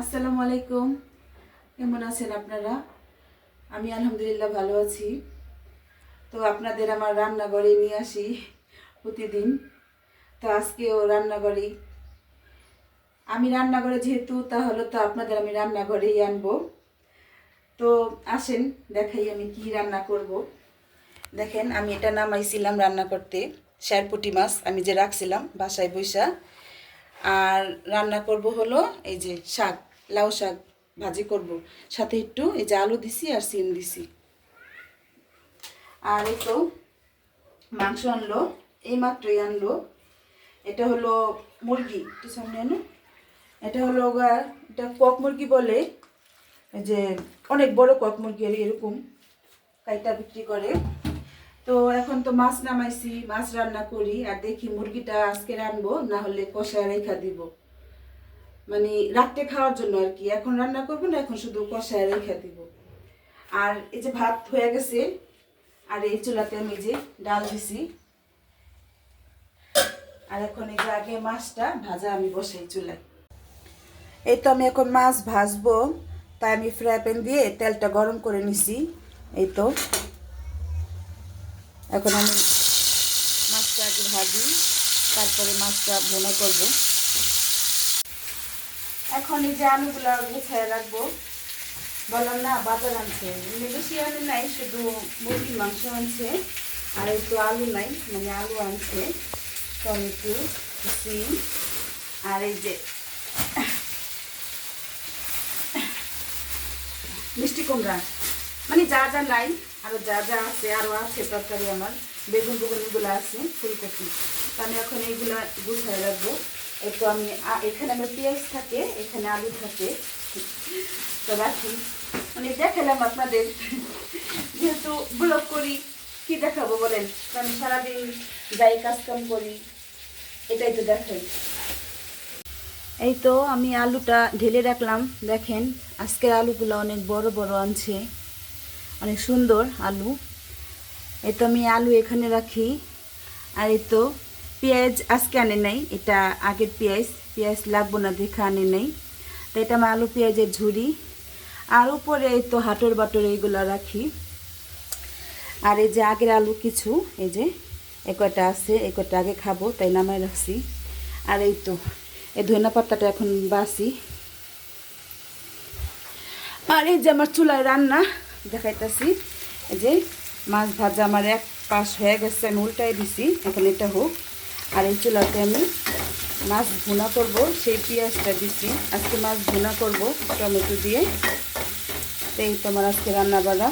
আসসালামু আলাইকুম। কেমন আছেন আপনারা? আমি আলহামদুলিল্লাহ ভালো আছি। তো আপনাদের আমার রান্নাঘরে নিয়ে আসি প্রতিদিন। তো আজকেও রান্নাঘরে। আমি রান্নাঘরে যেহেতু, তাহলে তো আপনাদের আমি রান্নাঘরেই আনব। তো আসেন, দেখাই আমি কি রান্না করব। দেখেন, আমি এটা নামাইছিলাম রান্না করতে। শ্যারপুটি মাছ আমি যে রাখছিলাম বাসায় বৈশা আর রান্না করব হলো এই যে শাক। লাউ শাক ভাজি করব। সাথে একটু এই যে আলু দিছি আর সিম দিছি। আর এই তো মাংস আনলো, এই মাত্রই আনলো। এটা হলো মুরগি, একটু সামনে আনো। এটা হলো এটা কক মুরগি বলে। যে অনেক বড় কক মুরগি আর এরকম কাইটা বিক্রি করে। তো এখন তো মাছ নামাইছি, মাছ রান্না করি। আর দেখি মুরগিটা আজকে রানবো, না হলে কষায় রেখা দিব। মানে রাত্রে খাওয়ার জন্য আর কি। এখন রান্না করব না, এখন শুধু কষায় রেখা দিব। আর এই যে ভাত হয়ে গেছে, আর এই চুলাতে আমি যে ডাল দিছি। আর এখন এই যে আগে মাছটা ভাজা আমি বসাই চুলায়। এই তো আমি এখন মাছ ভাজবো, তাই আমি ফ্রাই প্যান দিয়ে তেলটা গরম করে নিছি। এই তো। এখন আমি মাছটা আগে ভাজি, তারপরে মাছটা ভোনা করব। এখন এই যে আলুগুলো গুছায় রাখব। বললাম না, বাজার আনছে। বেশি আলু নাই, শুধু মুরগির মাংস আনছে, আর একটু আলু নাই মানে আলু আনছে, টমেটো, সিম, আর এই যে মিষ্টি কুমড়া। মানে যা যা নাই আরও যা যা আছে আরও আছে তরকারি আমার। বেগুন বেগুন এগুলো আছে, ফুলকপি। তো আমি এখন এইগুলো গুছায় রাখব। একটু আমি এখানে আমার পেঁয়াজ থাকে, এখানে আলু থাকে। তো রাখি। মানে দেখালাম আপনাদের। যেহেতু ব্লগ করি, কি দেখাবো বলেন? তো আমি সারাদিন যাই, কাজকাম করি, এটাই তো দেখাই। এই তো আমি আলুটা ঢেলে রাখলাম, দেখেন, আজকের আলুগুলো অনেক বড় বড় আনছে। অনেক সুন্দর আলু। এই তো আমি আলু এখানে রাখি। আর এই তো পেঁয়াজ আজকে আনে নাই, এটা আগের পেঁয়াজ পেঁয়াজ লাগবো না, দেখে আনে নাই। তো এটা আমার আলু পেঁয়াজের ঝুড়ি, আর উপরে এই তো হাটর বাটর এইগুলো রাখি। আর এই যে আগের আলু কিছু, এই যে এ কয়টা আছে এই কয়টা আগে খাব, তাই নামায় রাখছি। আর এই তো, এই ধনিয়া পাতাটা এখন বাসি। আর এই যে আমার চুলায় রান্না, দেখাইতেছি, এই যে মাছ ভাজা আমার এক পাশ হয়ে গেছে, আমি উল্টাই দিছি, এখন এটা হোক। আর এই চুলাতে আমি মাছ ভুনা করব, সেই পেঁয়াজটা দিচ্ছি আজকে মাছ ভুনা করব, টমেটো দিয়ে। এই তোমার আজকে রান্না বাড়া।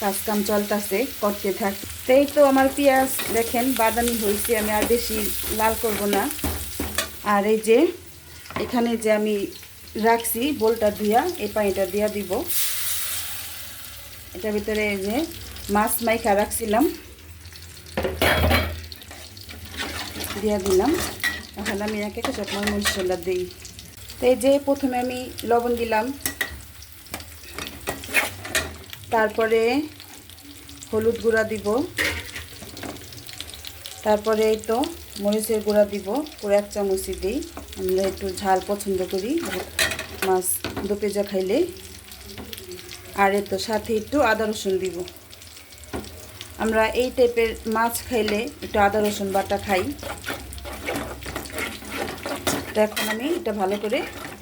কাজ কাম চলতেছে, করতে থাক। তো এই তো আমার পেঁয়াজ দেখেন, বাদামি হয়েছে, আমি আর বেশি লাল করব না। আর এই যে, এখানে যে আমি রাখছি বোলটা দিয়া, এই পানিটা দিয়া দিব। এটার ভিতরে এই যে মাছ মাইখা রাখছিলাম। দিয়া দিলাম। এখন আমি এক একটা চকমার মশলা দিই। তো এই যে প্রথমে আমি লবণ দিলাম। তারপরে হলুদ গুঁড়া দিব। তারপরে এই তো মরিচের গুঁড়া দিব। পুরো এক চামচই দিই। আমরা একটু ঝাল পছন্দ করি। মাছ দু পেঁজা খাইলে। আর এর তো সাথে একটু আদা রসুন দিব। আমরা এই টাইপের মাছ খাইলে একটু আদা রসুন বাটা খাই। তো এখন আমি এটা ভালো করে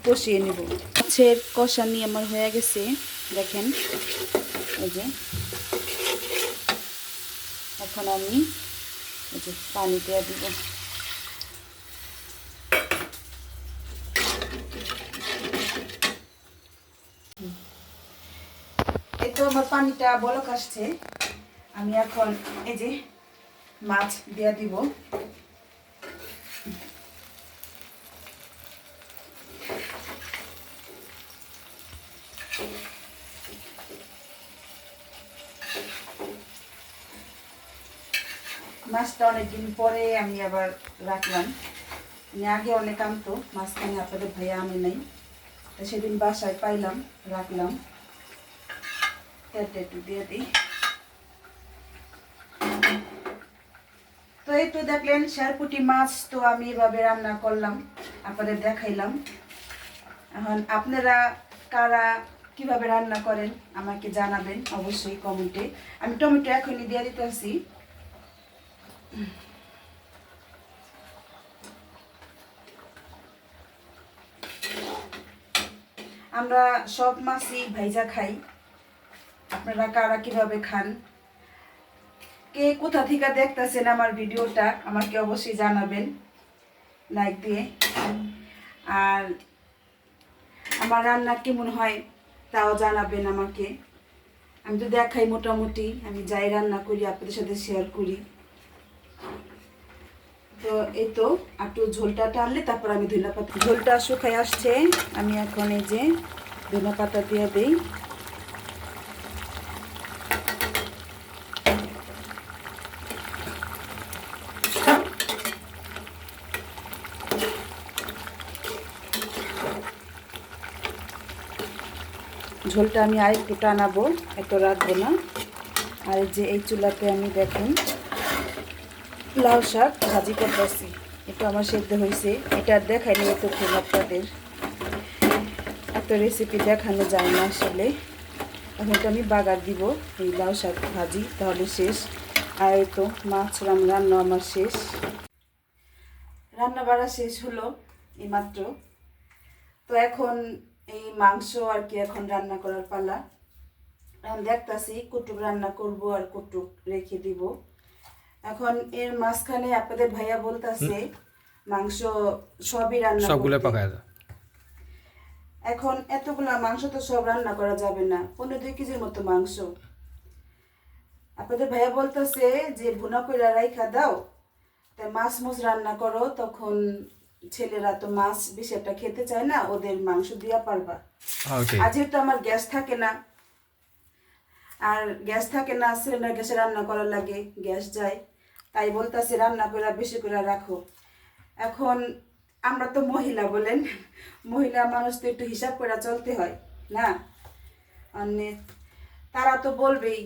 কষিয়ে নেব। মাছের কষানি আমার হয়ে গেছে। দেখেন, এই যে। এখন আমি এই যে পানি দিয়ে দিব। এই তো আমার পানিটা বলক আসছে। আমি এখন এই যে মাছ দিয়ে দিব। মাছটা অনেকদিন পরে আমি আবার রাখলাম। আগে অনেক আনতো, মাঝখানে আপনাদের ভাইয়া আমি নাই। তো সেদিন বাসায় পাইলাম, রাখলাম। তেলটা একটু দিয়ে দিই। তো তো দেখলেন শেরপুটি মাছ তো আমি এভাবে রান্না করলাম, আপনাদের দেখাইলাম। এখন আপনারা কারা কীভাবে রান্না করেন আমাকে জানাবেন অবশ্যই কমেন্টে। আমি টমেটো এখনই দিয়ে দিতেছি। আমরা সব মাছই ভাইজা খাই। আপনারা কারা কীভাবে খান? কে কোথা থেকে দেখতেছেন আমার ভিডিওটা, আমাকে অবশ্যই জানাবেন। লাইক দিয়ে। আর আমার রান্না কেমন হয়? তাও জানাবেন আমাকে। আমি তো দেখাই মোটামুটি, আমি যাই রান্না করি, আপনাদের সাথে শেয়ার করি। তো এই তো একটু ঝোলটা টানলে তারপর আমি ধনিয়া পাতা ঝোলটা শুকাই আসছে। আমি এখন এই যে ধনিয়া পাতা দিয়ে দিই। ঝোলটা আমি আর একটু টানাবো, এত রাখব না। আর যে এই চুলাতে আমি দেখুন লাউ শাক ভাজি করতেছি। একটু আমার সেদ্ধ হয়েছে। এটা দেখাইনি এতক্ষণ আপনাদের। এত রেসিপি দেখানো যায় না আসলে। এখন তো আমি বাগার দিব এই লাউ শাক ভাজি, তাহলে শেষ। আর এই তো মাছ রান্না আমার শেষ। রান্না বাড়া শেষ হলো এইমাত্র। তো এখন এই মাংস আর কি এখন রান্না করার পালা। এখন দেখতাছি কুটুক রান্না করব আর কুটুক রেখে দিব। এখন এর মাঝখানে আপনাদের ভাইয়া বলতাছে মাংস সবই রান্না সবগুলো। পাকায় দাও এখন এতগুলা মাংস তো সব রান্না করা যাবে না পনেরো দুই কেজির মতো মাংস। আপনাদের ভাইয়া বলতেছে যে ভুনা কইরা রাইখা দাও তাই মাছ মুছ রান্না করো তখন ছেলেরা তো মাছ বেশি একটা খেতে চায় না ওদের মাংস দিয়া পারবা। আর যেহেতু আমার গ্যাস থাকে না আর গ্যাস থাকে না সিলিন্ডার গ্যাসে রান্না করার লাগে গ্যাস যায়। তাই বলতেছে রান্না করে বেশি করে রাখো। এখন আমরা তো মহিলা বলেন মহিলা মানুষ তো একটু হিসাব করে চলতে হয় না? মানে তারা তো বলবেই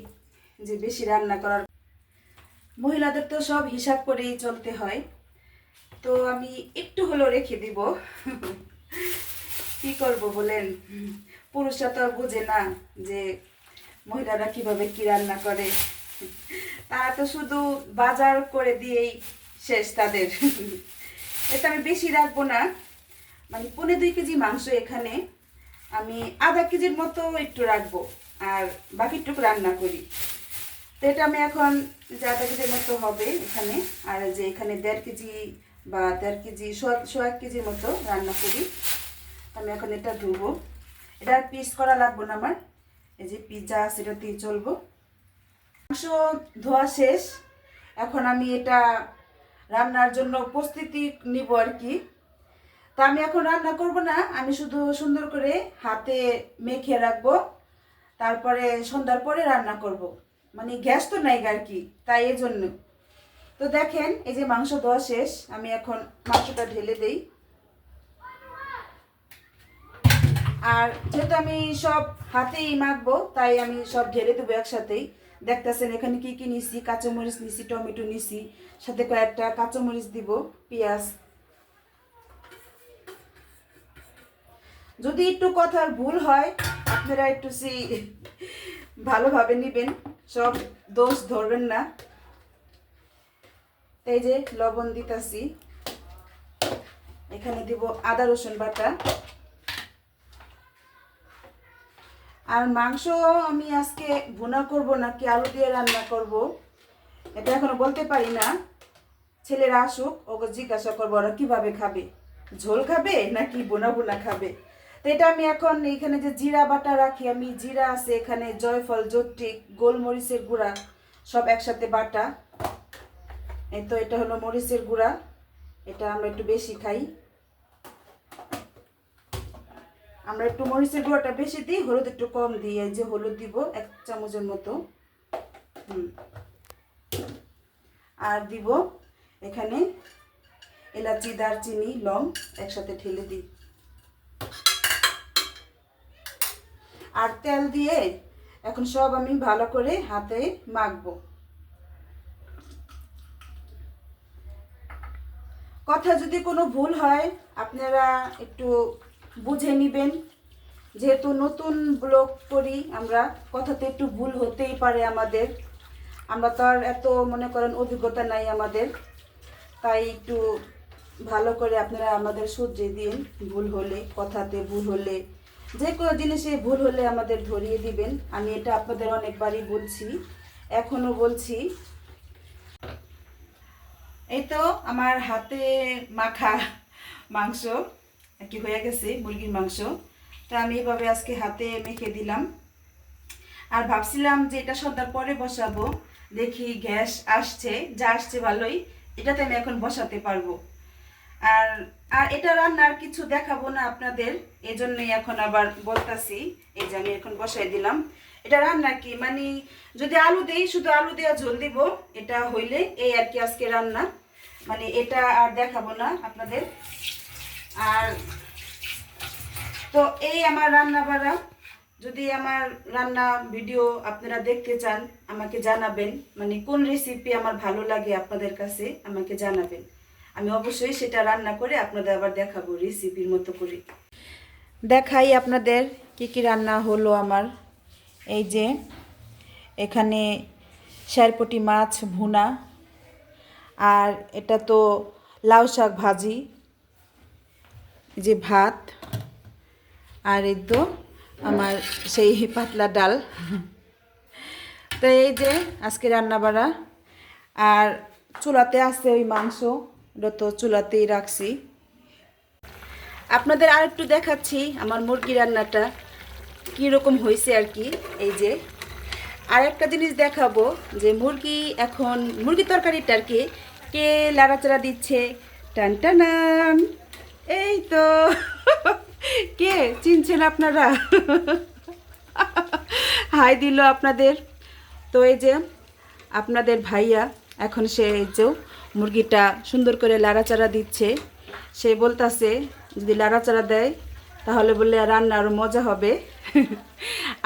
যে বেশি রান্না করার মহিলাদের তো সব হিসাব করেই চলতে হয়। তো আমি একটু হলেও রেখে দিব। কি করব বলেন? পুরুষরা তো বোঝে না যে মহিলারা কীভাবে কি রান্না করে। তারা তো শুধু বাজার করে দিয়েই শেষ তাদের। এটা আমি বেশি রাখব না। মানে পনেরো দুই কেজি মাংস এখানে আমি আধা কেজির মতো একটু রাখব আর বাকিটুকু রান্না করি। তো এটা আমি এখন যে আধা কেজির মতো হবে এখানে, আর যে এখানে দেড় কেজি বা দেড় কেজি সোয়া এক কেজির মতো রান্না করি। আমি এখন এটা ধুবো। এটা পিস করা লাগবে না আমার। এই যে পিৎজা সেটা দিয়ে চলবো। মাংস ধোয়া শেষ। এখন আমি এটা রান্নার জন্য প্রস্তুতি নিব আর কি। তা আমি এখন রান্না করব না। আমি শুধু সুন্দর করে হাতে মেখে রাখব। তারপরে সন্ধ্যার পরে রান্না করব। মানে গ্যাস তো নাই আর কি, তাই এই জন্য তো দেখেন, এই যে মাংস ধোয়া শেষ, আমি এখন মাংসটা ঢেলে দেই। আর যেহেতু আমি সব হাতেই মাখবো, তাই আমি সব ঢেলে দেবো একসাথেই। দেখতেছেন, এখানে কি কি নিছি? কাঁচামরিচ নিছি, টমেটো নিছি, সাথে কয়েকটা কাঁচামরিচ দিব, পেঁয়াজ। যদি একটু কথার ভুল হয়, আপনারা একটু সি ভালোভাবে নেবেন। সব দোষ ধরবেন না। এই যে লবণ দিতাছি। এখানে দিব আদা, রসুন বাটা। আর মাংস আমি আজকে ভুনা করব নাকি আলু দিয়ে রান্না করব, এটা এখনও বলতে পারি না। ছেলেরা আসুক, ওকে জিজ্ঞাসা করব, ওরা কীভাবে খাবে? ঝোল খাবে নাকি বোনা বোনা খাবে? তো এটা আমি এখন এখানে যে জিরা বাটা রাখি, আমি জিরা আছে এখানে, জয়ফল জট্টিক গোলমরিচের গুঁড়া, সব একসাথে বাটা। এই তো এটা হলো মরিচের গুঁড়া। এটা আমরা একটু বেশি খাই। আমরা একটু মরিচের গুঁড়াটা বেশি দিই, হলুদ একটু কম দিই এই যে হলুদ দিব এক চামচের মতো। আর দিব এখানে এলাচি, দারচিনি, লং একসাথে ঢেলে দিই। আর তেল দিয়ে এখন সব আমি ভালো করে হাতে মাখবো। কথা যদি কোনো ভুল হয়, আপনারা একটু বুঝে নেবেন। যেহেতু নতুন ব্লগ করি, আমরা কথাতে একটু ভুল হতেই পারে আমাদের। আমরা তো আর এত মনে করেন অভিজ্ঞতা নাই আমাদের। তাই একটু ভালো করে আপনারা আমাদের সহ্য দিন। ভুল হলে, কথাতে ভুল হলে, যে কোনো জিনিসে ভুল হলে আমাদের ধরিয়ে দিবেন। আমি এটা আপনাদের অনেকবারই বলছি। এখনও বলছি এই তো আমার হাতে মাখা মাংস, কি হয়ে গেছে মুরগির মাংস। তা আমি এভাবে আজকে হাতে মেখে দিলাম। আর ভাবছিলাম যে এটা সন্ধ্যার পরে বসাবো। দেখি গ্যাস আসছে, যা আসছে ভালোই, এটাতে আমি এখন বসাতে পারব। আর আর এটা রান্নার কিছু দেখাবো না আপনাদের এই জন্যই এখন আবার বলতাছি, এই যে আমি এখন বসাই দিলাম। এটা রান্না কি? মানে যদি আলু দেই, শুধু আলু দেওয়া ঝোল দিব, এটা হইলে এই আর কি আজকে রান্না। মানে এটা আর দেখাবো না আপনাদের। আর তো এই আমার রান্না বাড়া, যদি আমার রান্না ভিডিও আপনারা দেখতে চান, আমাকে জানাবেন। মানে কোন রেসিপি আমার ভালো লাগে আপনাদের কাছে, আমাকে জানাবেন। আমি অবশ্যই সেটা রান্না করে আপনাদের আবার দেখাবো রেসিপির মতো করে। দেখাই আপনাদের কি কি রান্না হলো আমার। এই যে, এখানে শারপটি মাছ ভুনা আর এটা তো লাউ শাক ভাজি যে ভাত, আর এই তো আমার সেই পাতলা ডাল। তো এই যে আজকে রান্না বাড়া, আর চুলাতে আছে ওই মাংস, ওটা তো চুলাতেই রাখছি। আপনাদের আর একটু দেখাচ্ছি আমার মুরগি রান্নাটা, কীরকম হয়েছে আর কি, এই যে। আর একটা জিনিস দেখাবো যে মুরগি এখন মুরগি তরকারিটা আর কি, কে লাড়াচাড়া দিচ্ছে? টান, টানান। এই তো। কে চিনছেন আপনারা? হাই দিল আপনাদের। তো এই যে আপনাদের ভাইয়া এখন সে যে মুরগিটা সুন্দর করে লাড়াচাড়া দিচ্ছে। সে বলতাছে, যদি লাড়াচাড়া দেয় তাহলে বললে রান্না আরও মজা হবে।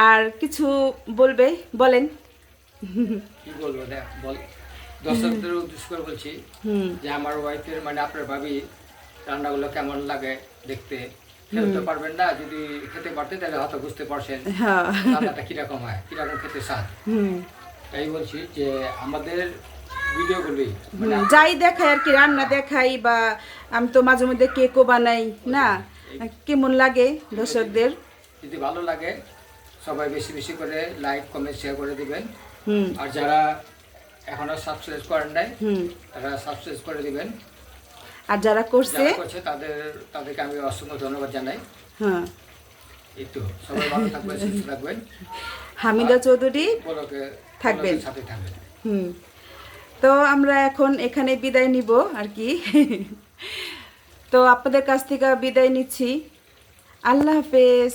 আর কিছু বলবে? বলেন। কি বলব বল। দর্শকদের উদ্দেশ্য করে বলছি যে আমার ওয়াইফের মানে আপনার ভাবি রান্নাগুলো কেমন লাগে দেখতে? খেতে পারবেন না যদি খেতে পারতেন তাহলে হয়তো বুঝতে পারছেন হ্যাঁ। রান্নাটা কীরকম হয় কীরকম খেতে স্বাদ। হুম। তাই বলছি যে আমাদের ভিডিওগুলি মানে যাই দেখাই আর কি রান্না দেখাই বা আমি তো মাঝে মধ্যে কেকও বানাই না? কেমন লাগে দর্শকদের? যদি ভালো লাগে সবাই বেশি বেশি করে লাইক কমেন্ট শেয়ার করে দিবেন। হুম। আর যারা এখনও সাবস্ক্রাইব করেন নাই হুম। তারা সাবস্ক্রাইব করে দিবেন। আর যারা করছে করছে তাদের তাদেরকে আমি অসংখ্য ধন্যবাদ জানাই। হ্যাঁ। এই তো সবাই ভালো থাকবেন সুস্থ থাকবেন। হামিদা চৌধুরী বলকে থাকবেন। সাথে থাকবেন। হুম। তো আমরা এখন এখানে বিদায় নিব আর কি। তো আপনাদের কাছ থেকে বিদায় নিচ্ছি। আল্লাহ হাফেজ।